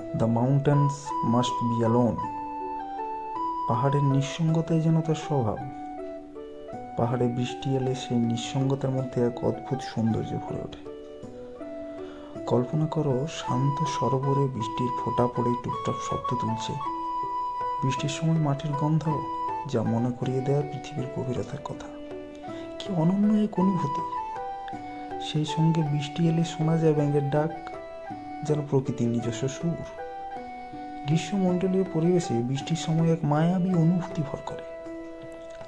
The mountains must be alone পাহাড়ের নিঃসঙ্গতাই যেন তার স্বভাব। পাহাড়ে বৃষ্টি এলে সেই নিঃসঙ্গতার মধ্যে এক অদ্ভুত সৌন্দর্য ভরে ওঠে। কল্পনা করো, শান্ত সরোবরে বৃষ্টির ফোঁটা পড়ে টুকটাক শব্দ তুলছে। বৃষ্টির সময় মাটির গন্ধ, যা মনে করিয়ে দেয় পৃথিবীর গভীরতার কথা। কি অনন্য এক অনুভূতি। সেই সঙ্গে বৃষ্টি এলে শোনা যায় ব্যাঙের ডাক যেন প্রকৃতির নিজস্ব সুর। গ্রীষ্মমণ্ডলীয় পরিবেশে বৃষ্টির সময় এক মায়াবী অনুভূতি ভর করে।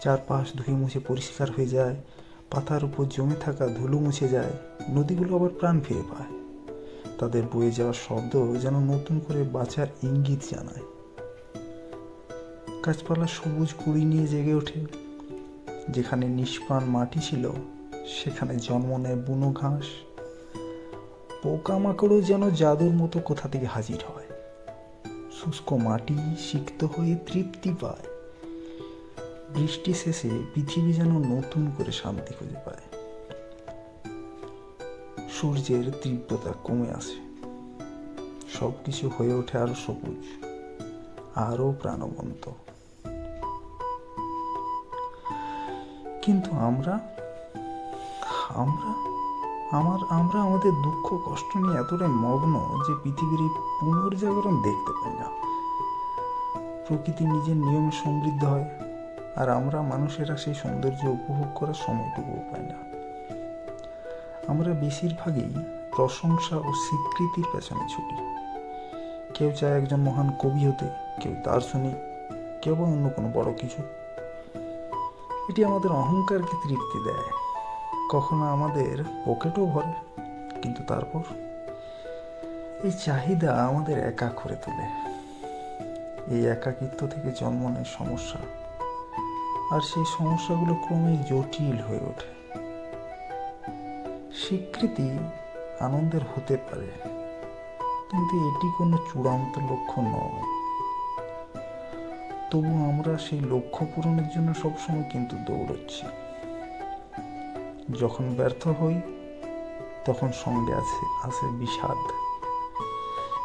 চারপাশ ধুয়ে মুছে পরিষ্কার হয়ে যায়, পাতার উপর জমে থাকা ধুলো মুছে যায়, নদীগুলো আবার প্রাণ ফিরে পায়। তাদের বয়ে যাওয়ার শব্দ যেন নতুন করে বাঁচার ইঙ্গিত জানায়। গাছপালা সবুজ কুড়ি নিয়ে জেগে ওঠে। যেখানে নিষ্প্রাণ মাটি ছিল, সেখানে জন্ম নেয় বুনো ঘাস। পোকামাকড়ও যেন জাদুর মতো কোথা থেকে হাজির হয়। শুষ্ক মাটি সিক্ত হয়ে তৃপ্তি পায়। বৃষ্টি শেষে পৃথিবী যেন নতুন করে শান্তি খুঁজে পায়। সূর্যের তীব্রতা কমে আসে। সব কিছু হয়ে ওঠে আরও সবুজ, আরও প্রাণবন্ত। কিন্তু আমরা? আমরা? আমার, আমরা আমাদের দুঃখ, কষ্ট নিয়ে এতটাই মগ্ন যে পৃথিবীর এই পুনর্জাগরণ দেখতে পাই না। প্রকৃতি নিজের নিয়মে সমৃদ্ধ হয়, আর আমরা মানুষেরা সেই সৌন্দর্য উপভোগ করার সময়টুকুও পাই না। আমরা বেশিরভাগই প্রশংসা ও স্বীকৃতির পেছনে ছুটি। কেউ চায় একজন মহান কবি হতে, কেউ দার্শনিক কেউ বা অন্য কোনো বড় কিছু। এটি আমাদের অহংকারকে তৃপ্তি দেয়। কখনো আমাদের পকেটও ভরে, কিন্তু তারপর এই চাহিদা আমাদের একা করে তোলে। এই একাকিত্ব থেকে জন্ম নেয় সমস্যা। আর সেই সমস্যাগুলো ক্রমে জটিল হয়ে ওঠে। স্বীকৃতি আনন্দের হতে পারে, কিন্তু এটি কোনো চূড়ান্ত লক্ষ্য নয়। তবু আমরা সেই লক্ষ্য পূরণের জন্য সবসময় কিন্তু দৌড়চ্ছি। যখন ব্যর্থ হই, তখন সঙ্গে আছে আছে বিষাদ।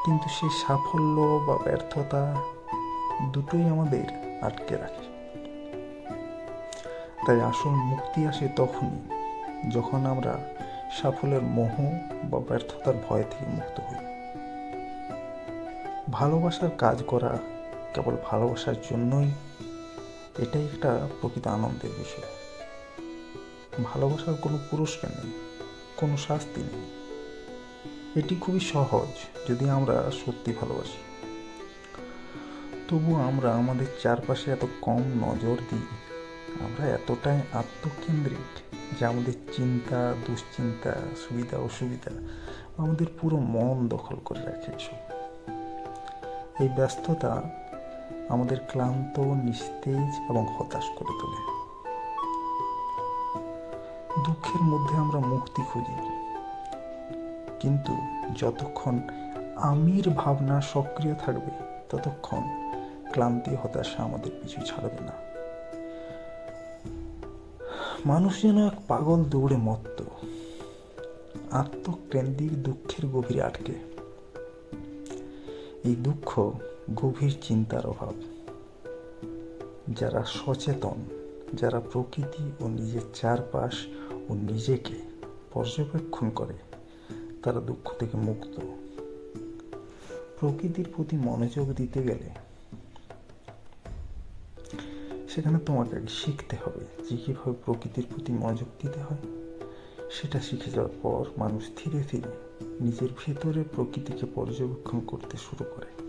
কিন্তু সেই সাফল্য বা ব্যর্থতা দুটোই আমাদের আটকে রাখে। তাই আসল মুক্তি আসে তখনই যখন আমরা সাফল্যের মোহ বা ব্যর্থতার ভয় থেকে মুক্ত হই। ভালোবাসার কাজ করা কেবল ভালোবাসার জন্যই, এটাই একটা প্রকৃত আনন্দের বিষয়। ভালোবাসার কোনো পুরস্কার নেই, কোনো শাস্তি নেই। এটি খুবই সহজ যদি আমরা সত্যি ভালোবাসি। তবু আমরা আমাদের চারপাশে এত কম নজর দিই, আমরা এতটাই আত্মকেন্দ্রিক যে আমাদের চিন্তা, দুশ্চিন্তা, সুবিধা, অসুবিধা আমাদের পুরো মন দখল করে রাখে এসব। এই ব্যস্ততা আমাদের ক্লান্ত, নিস্তেজ এবং হতাশ করে তোলে। দুঃখের মধ্যে আমরা মুক্তি খুঁজি। কিন্তু যতক্ষণ আমির ভাবনা সক্রিয় থাকবে, ততক্ষণ ক্লান্তি, হতাশা আমাদের পিছু ছাড়বে না। মানুষ যেন এক পাগল দৌড়ে মত্ত আত্মকেন্দ্রিক দুঃখের গভীরে আটকে। এই দুঃখ গভীর চিন্তার অভাব, যারা সচেতন যারা প্রকৃতি ও নিজের চারপাশ ও নিজেকে পর্যবেক্ষণ করে, তারা দুঃখ থেকে মুক্ত। প্রকৃতির প্রতি মনোযোগ দিতে গেলে সেখানে তোমাকে শিখতে হবে যে কীভাবে প্রকৃতির প্রতি মনোযোগ দিতে হয়। সেটা শিখে যাওয়ার পর মানুষ ধীরে ধীরে নিজের ভেতরে প্রকৃতিকে পর্যবেক্ষণ করতে শুরু করে।